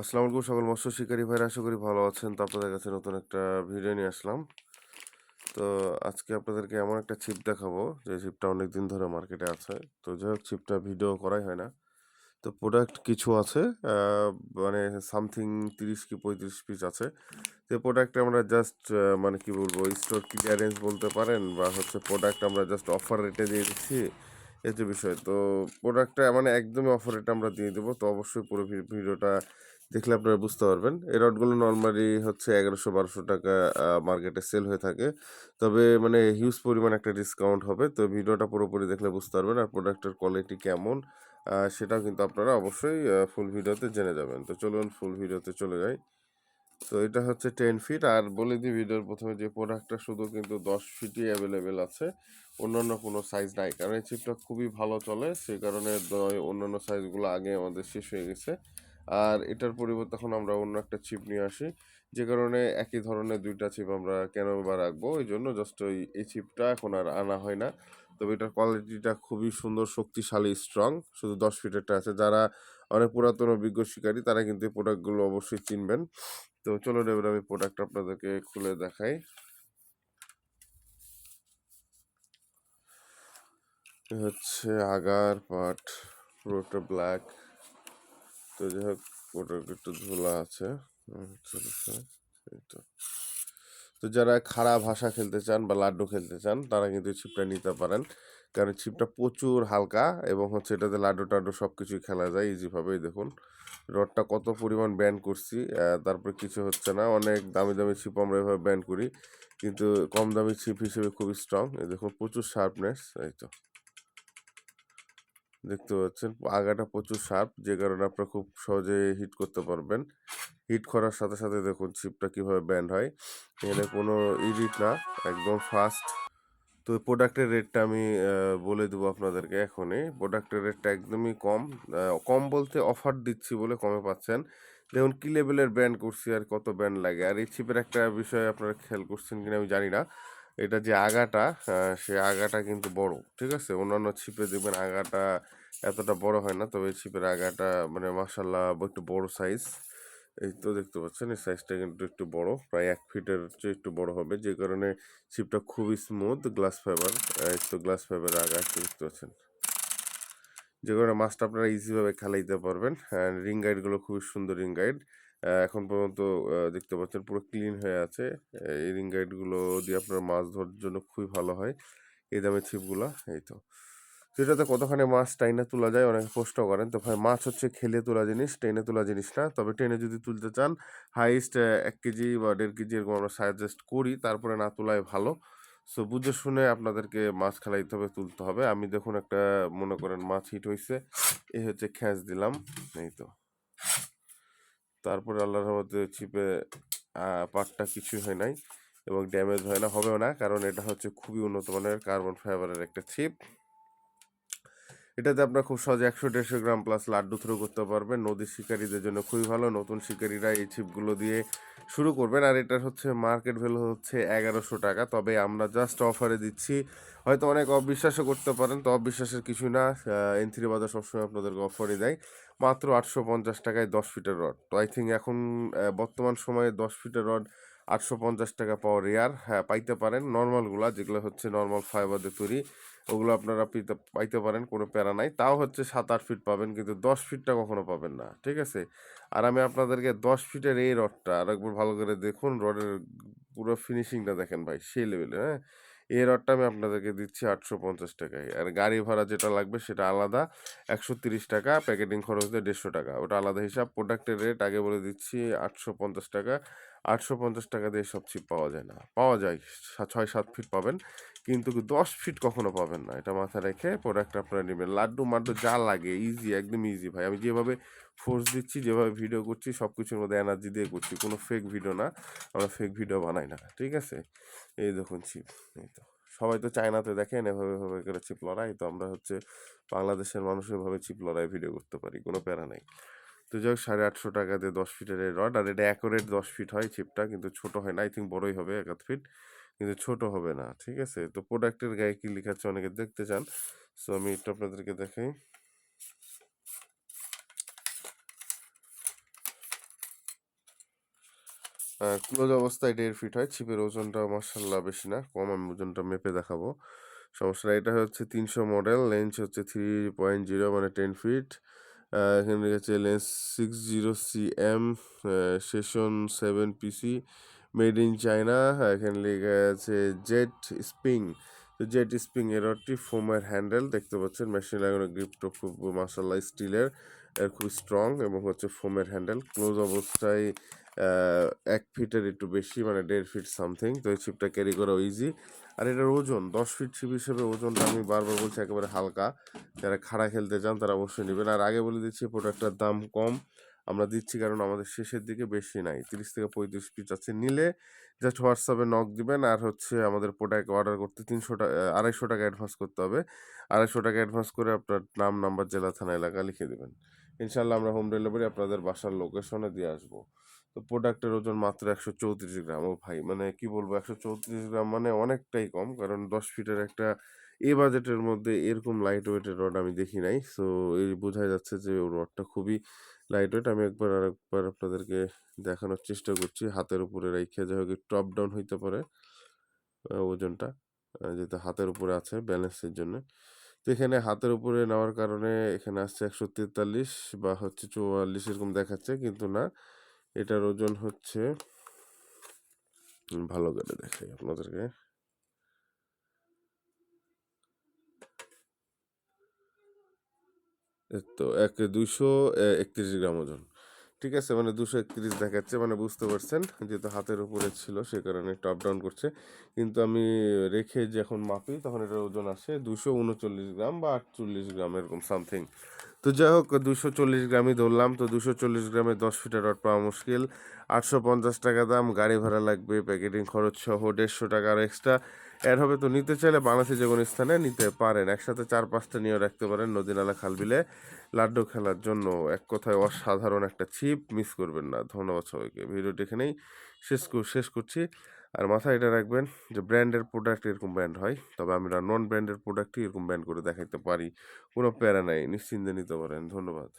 আসসালামু আলাইকুম সকল মৎস্য শিকারী ভাইরা, আশা করি ভালো আছেন। তো আপনাদের কাছে নতুন একটা ভিডিও নিয়ে আসলাম। তো আজকে আপনাদেরকে এমন একটা ছিপ দেখাবো, যে ছিপটা অনেক দিন ধরে মার্কেটে আছে। তো যাই হোক ছিপটা ভিডিও করাই হয় না। তো প্রোডাক্ট কিছু আছে মানে সামথিং তিরিশ কি পঁয়ত্রিশ পিস আছে। তো প্রোডাক্ট আমরা জাস্ট মানে কি বলব স্টোর ক্লিয়ারেন্স বলতে পারেন, বা হচ্ছে প্রোডাক্ট আমরা জাস্ট অফার রেটে দিয়ে দিচ্ছি। এই যে বিষয়, তো প্রোডাক্টটা মানে একদমই অফার রেটে আমরা দিয়ে দেবো। তো অবশ্যই পুরো ভিডিওটা দেখলে আপনারা বুঝতে পারবেন। এই রডগুলো নর্মালি হচ্ছে এগারোশো বারোশো টাকা মার্কেটে সেল হয়ে থাকে। তবে মানে হিউজ পরিমাণ একটা ডিসকাউন্ট হবে। তো ভিডিওটা পুরোপুরি দেখলে বুঝতে পারবেন আর প্রোডাক্টের কোয়ালিটি কেমন। সেটাও কিন্তু আপনারা অবশ্যই ফুল ভিডিওতে জেনে যাবেন। তো চলুন ফুল ভিডিওতে চলে যাই। তো এটা হচ্ছে টেন ফিট আর বলে দিই ভিডিওর প্রথমে যে প্রোডাক্টটা শুধু কিন্তু দশ ফিটই অ্যাভেলেবেল আছে। অন্যান্য কোনো সাইজ নাই। কারণ এই চিপটা খুবই ভালো চলে সেই কারণে অন্যান্য সাইজগুলো আগে আমাদের শেষ হয়ে গেছে। আর এটার পরিবর্তে এখন আমরা অন্য একটা চিপ নিয়ে আসি, যে কারণে একই ধরনের দুইটা চিপ আমরা কেন বা রাখব, ওই জন্য জাস্ট ওই, এই চিপটা এখন আর আনা হয় না। তবে এটার কোয়ালিটিটা খুবই সুন্দর, শক্তিশালী স্ট্রং শুধু দশ ফিটেরটা আছে। যারা অনেক পুরাতন অভিজ্ঞ শিকারী তারা কিন্তু এই প্রোডাক্টগুলো অবশ্যই চিনবেন। তো চলো এবার আমি প্রোডাক্ট আপনাদেরকে খুলে দেখাই। হচ্ছে আগার, পাট, পুরোটা ব্ল্যাক তো যাই হোক প্রোডাক্ট একটু ধুলা আছে। তো। যারা খাড়া ভাষা খেলতে চান বা লাড্ডু খেলতে চান, তারা কিন্তু ছিপটা নিতে পারেন। কারণ ছিপটা প্রচুর হালকা এবং হচ্ছে এটাতে লাড্ডু টাড্ডু সব কিছুই খেলা যায় ইজিভাবেই দেখুন। রডটা কত পরিমাণ ব্যান্ড করছি তারপরে কিছু হচ্ছে না। অনেক দামি দামি ছিপ আমরা এভাবে ব্যান্ড করি। কিন্তু কম দামি ছিপ হিসেবে খুবই স্ট্রং দেখুন, প্রচুর শার্পনেস এই তো। দেখতে পাচ্ছেন। আগাটা প্রচুর শার্প, যে কারণে আপনারা খুব সহজে হিট করতে পারবেন। হিট করার সাথে সাথে দেখুন ছিপটা কীভাবে ব্যান্ড হয়। এখানে কোনো ইডিট না, একদম ফাস্ট। তো প্রোডাক্টের রেটটা আমি বলে দেবো আপনাদেরকে এখনই। প্রোডাক্টের রেটটা একদমই কম। কম বলতে অফার দিচ্ছি বলে কমে পাচ্ছেন। দেখুন কি লেভেলের ব্যান্ড করছি আর কত ব্যান্ড লাগে। আর এই চিপের একটা বিষয় আপনারা খেয়াল করছেন কিনা আমি জানি না। এটা যে আগাটা সে আগাটা কিন্তু বড়, ঠিক আছে? অন্যান্য ছিপে দেখবেন আগাটা এতটা বড় হয় না, তবে ছিপের আগাটা মানে মাসাল্লাহ একটু বড় সাইজ এই তো দেখতে পাচ্ছেন, এই সাইজটা কিন্তু একটু বড়, প্রায় এক ফিটের চেয়ে একটু বড় হবে, যে কারণে ছিপটা খুবই স্মুথ গ্লাস ফাইবার এই তো গ্লাস ফাইবার আগা দেখতে পাচ্ছেন। যে কারণে মাছটা আপনারা ইজিভাবে খেলাইতে পারবেন রিং গাইডগুলো খুবই সুন্দর রিং গাইড এখন পর্যন্ত দেখতে পাচ্ছেন পুরো ক্লিন হয়ে আছে। এই রিং গাইডগুলো দিয়ে আপনার মাছ ধরার জন্য খুবই ভালো হয়। এই দামের ছিপগুলো এই তো। তো এটাতে কতখানি মাছ টাইনে তোলা যায় অনেকে প্রশ্ন করেন। তো ভাই, মাছ হচ্ছে খেলে তোলা জিনিস, টেনে তোলা জিনিস না। তবে টেনে যদি তুলতে চান হাইস্ট এক কেজি বা দেড় কেজি এরকম আমরা সাজেস্ট করি, তারপরে না তোলাই ভালো। সো বুঝে শুনে আপনাদেরকে মাছ খেলাইতে হবে তুলতে হবে। আমি দেখুন একটা, মনে করেন মাছ হিট হয়েছে এই হচ্ছে খ্যাঁচ দিলাম, এই তো। তারপরে আল্লাহর রহমতে চিপে পাটটা কিছুই হয় নাই এবং ড্যামেজ হয় না, হবেও না। কারণ এটা হচ্ছে খুবই উন্নত মানের কার্বন ফাইবারের একটা চিপ এটাতে আপনার খুব সহজে একশো দেড়শো গ্রাম প্লাস লাড্ডু থ্রো করতে পারবেন। নদীর শিকারীদের জন্য খুবই ভালো। নতুন শিকারীরা এই ছিপগুলো দিয়ে শুরু করবেন। আর এটার হচ্ছে মার্কেট ভ্যালু হচ্ছে এগারোশো টাকা। তবে আমরা জাস্ট অফারে দিচ্ছি। হয়তো অনেক অবিশ্বাসও করতে পারেন। তো অবিশ্বাসের কিছু না। এন থ্রি বাজার সবসময় আপনাদেরকে অফারই দেয়। মাত্র আটশো পঞ্চাশ টাকায় দশ ফিটের রড। তো আই থিঙ্ক এখন বর্তমান সময়ে দশ ফিটের রড আটশো পঞ্চাশ টাকা পাওয়া রেয়ার হ্যাঁ পাইতে পারেন। নর্মালগুলা, যেগুলো হচ্ছে নর্মাল ফাইবার দিয়ে তৈরি, ওগুলো আপনারা পেতে, পাইতে পারেন, কোনো প্যারা নাই। তাও হচ্ছে সাত আট ফিট পাবেন, কিন্তু দশ ফিটটা কখনো পাবেন না, ঠিক আছে? আর আমি আপনাদেরকে দশ ফিটের এই রডটা আর একবার ভালো করে দেখুন, রডের পুরো ফিনিশিংটা দেখেন ভাই, সেই লেভেলে হ্যাঁ? এই রডটা আমি আপনাদেরকে দিচ্ছি আটশো পঞ্চাশ টাকায়। আর গাড়ি ভাড়া যেটা লাগবে সেটা আলাদা, একশো তিরিশ টাকা, প্যাকেটিং খরচ দিয়ে দেড়শো টাকা। ওটা আলাদা হিসাব প্রোডাক্টের রেট আগে বলে দিচ্ছি আটশো পঞ্চাশ টাকা। আটশো পঞ্চাশ টাকা দিয়ে সব চিপ পাওয়া যায় না। পাওয়া যায় ছয় সাত ফিট পাবেন, কিন্তু দশ ফিট কখনো পাবেন না। এটা মাথায় রেখে প্রোডাক্ট আপনারা নেবেন। লাড্ডু মাড্ডু যা লাগে ইজি একদম ইজি ভাই। আমি যেভাবে ফোর্স দিচ্ছি, যেভাবে ভিডিও করছি সব কিছুর মধ্যে এনার্জি দিয়ে করছি। কোনো ফেক ভিডিও না। আমরা ফেক ভিডিও বানাই না, ঠিক আছে? এই দেখুন চিপ এই তো। সবাই তো চায়নাতে দেখেন, এভাবে এভাবে করে চিপ লড়াই। তো আমরা হচ্ছে বাংলাদেশের মানুষের ভাবে চিপ লড়াই ভিডিও করতে পারি, কোনো প্যারা নেই। তো যাই হোক সাড়ে আটশো টাকা দিয়ে দশ ফিটের এই রড, আর এটা অ্যাকোরেট দশ ফিট হয় চিপটা কিন্তু ছোট হয় না। আই থিঙ্ক বড়ই হবে এক আধ ফিট, কিন্তু ছোট হবে না, ঠিক আছে? তো প্রোডাক্টের গায়ে কি লেখা অনেকে দেখতে চান। সো আমি একটু আপনাদেরকে দেখাই। ক্লোজ অবস্থায় দেড় ফিট হয়, ছিপের ওজনটা মার্শাল্লাহ বেশি না, কম আমি ওজনটা মেপে দেখাবো। সমস্যা এটা হচ্ছে তিনশো মডেল লেন্স হচ্ছে থ্রি পয়েন্ট জিরো মানে টেন ফিট এখানে লেখা আছে lens six zero C M session seven PC made in China এখানে লেখা আছে জেট স্পিং তো জেট স্প্রিং এর একটি ফোমের হ্যান্ডেল দেখতে পাচ্ছেন? মেশিন লাগানো গ্রিপটা খুব মাসাল্লাহ স্টিলের এর। খুব স্ট্রং এবং হচ্ছে ফোমের হ্যান্ডেল ক্লোজ অবস্থায় এক ফিটের একটু বেশি মানে দেড় ফিট সামথিং তো এই ছিপটা ক্যারি করা ইজি আর এটার ওজন, দশ ফিট ছিপ হিসেবে ওজনটা আমি বারবার বলছি একেবারে হালকা। যারা খাড়া খেলতে চান তারা অবশ্যই নেবেন। আর আগে বলে দিচ্ছি প্রোডাক্টটার দাম কম। আমরা দিচ্ছি কারণ আমাদের শেষের দিকে বেশি নাই, তিরিশ থেকে পঁয়ত্রিশ পিস আছে। নিলে জাস্ট হোয়াটসঅ্যাপে নক দিবেন আর হচ্ছে আমাদের প্রোডাক্ট অর্ডার করতে তিনশো টাকা আড়াইশো টাকা অ্যাডভান্স করতে হবে। আড়াইশো টাকা অ্যাডভান্স করে আপনার নাম নাম্বার জেলা, থানা, এলাকা লিখে দেবেন। ইনশাল্লাহ আমরা হোম ডেলিভারি আপনাদের বাসার লোকেশনে দিয়ে আসব। তো প্রোডাক্টের ওজন মাত্র একশো চৌত্রিশ গ্রাম। ও ভাই মানে কি বলব, একশো চৌত্রিশ গ্রাম মানে অনেকটাই কম, কারণ দশ ফিটের একটা এই বাজেটের মধ্যে এরকম লাইট ওয়েটের রড আমি দেখি নাই। সো এই বোঝাই যাচ্ছে যে, ওর রডটা খুবই লাইট ওয়েট আমি একবার আর একবার আপনাদেরকে দেখানোর চেষ্টা করছি। হাতের উপরে রেখে যাই হোক টপ ডাউন হইতে পারে ওজনটা যেহেতু হাতের উপরে আছে ব্যালেন্সের জন্য। তো এখানে হাতের উপরে নেওয়ার কারণে এখানে আসছে একশো তেতাল্লিশ বা হচ্ছে চুয়াল্লিশ, এরকম দেখাচ্ছে, কিন্তু না। এটার ওজন হচ্ছে ভালো করে দেখাই আপনাদেরকে। তো এক দুইশো একত্রিশ গ্রাম ওজন। ঠিক আছে মানে দুশো একত্রিশ দেখাচ্ছে মানে বুঝতে পারছেন যেহেতু হাতের উপরে ছিল, সে কারণে টপ ডাউন করছে। কিন্তু আমি রেখে যখন মাপি, তখন এটার ওজন আসে দুশো উনচল্লিশ গ্রাম বা আটচল্লিশ গ্রাম, এরকম সামথিং তো যাই হোক, দুশো চল্লিশ গ্রামই ধরলাম, তো দুশো চল্লিশ গ্রামে দশ ফিটের রড পাওয়া মুশকিল। আটশো পঞ্চাশ টাকা দাম, গাড়ি ভাড়া লাগবে প্যাকেটিং খরচ সহ দেড়শো টাকা আর এক্সট্রা অ্যাড হবে তো নিতে চাইলে বাংলাদেশে যে কোনো স্থানে নিতে পারেন। একসাথে চার পাঁচটা নিয়ে রাখতে পারেন নদী নালা খাল বিলে। লাড্ডু খেলার জন্য এক কথায় অসাধারণ একটা ছিপ মিস করবেন না। ধন্যবাদ সবাইকে। ভিডিওটি এখানেই শেষ শেষ করছি। আর মাথায় এটা রাখবেন যে ব্র্যান্ডের প্রোডাক্ট এরকম ব্র্যান্ড হয়, তবে আমরা নন ব্র্যান্ডের প্রোডাক্টই এরকম ব্র্যান্ড করে দেখাইতে পারি। কোনো প্যারা নাই। নিশ্চিন্তে নিতে পারেন। ধন্যবাদ।